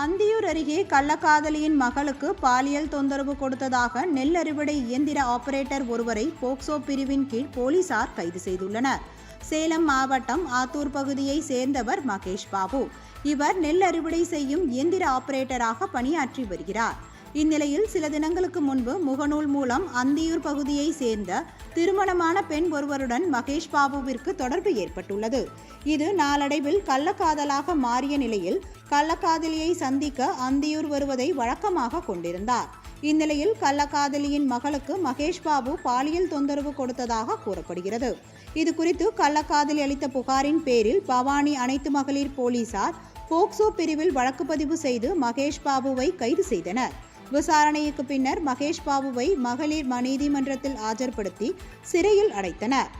அந்தியூர் அருகே கள்ளக்காதலியின் மகளுக்கு பாலியல் தொந்தரவு கொடுத்ததாக நெல் அறுவடை இயந்திர ஆபரேட்டர் ஒருவரை போக்சோ பிரிவின் கீழ் போலீசார் கைது செய்துள்ளனர். சேலம் மாவட்டம் ஆத்தூர் பகுதியை சேர்ந்தவர் மகேஷ் பாபு. இவர் நெல் அறுவடை செய்யும் இயந்திர ஆபரேட்டராக பணியாற்றி வருகிறார். இந்நிலையில் சில தினங்களுக்கு முன்பு முகநூல் மூலம் அந்தியூர் பகுதியை சேர்ந்த திருமணமான பெண் ஒருவருடன் மகேஷ் பாபுவிற்கு தொடர்பு ஏற்பட்டுள்ளது. இது நாளடைவில் கள்ளக்காதலாக மாறிய நிலையில் கள்ளக்காதலியை சந்திக்க அந்தியூர் வருவதை வழக்கமாக கொண்டிருந்தார். இந்நிலையில் கள்ளக்காதலியின் மகளுக்கு மகேஷ் பாபு பாலியல் தொந்தரவு கொடுத்ததாக கூறப்படுகிறது. இது குறித்து கள்ளக்காதலி அளித்த புகாரின் பேரில் பவானி அனைத்து மகளிர் போலீசார் போக்சோ பிரிவில் வழக்கு பதிவு செய்து மகேஷ் பாபுவை கைது செய்தனர். விசாரணைக்கு பின்னர் மகேஷ் பாபுவை மகளிர் நீதிமன்றத்தில் ஆஜர்படுத்தி சிறையில் அடைத்தனர்.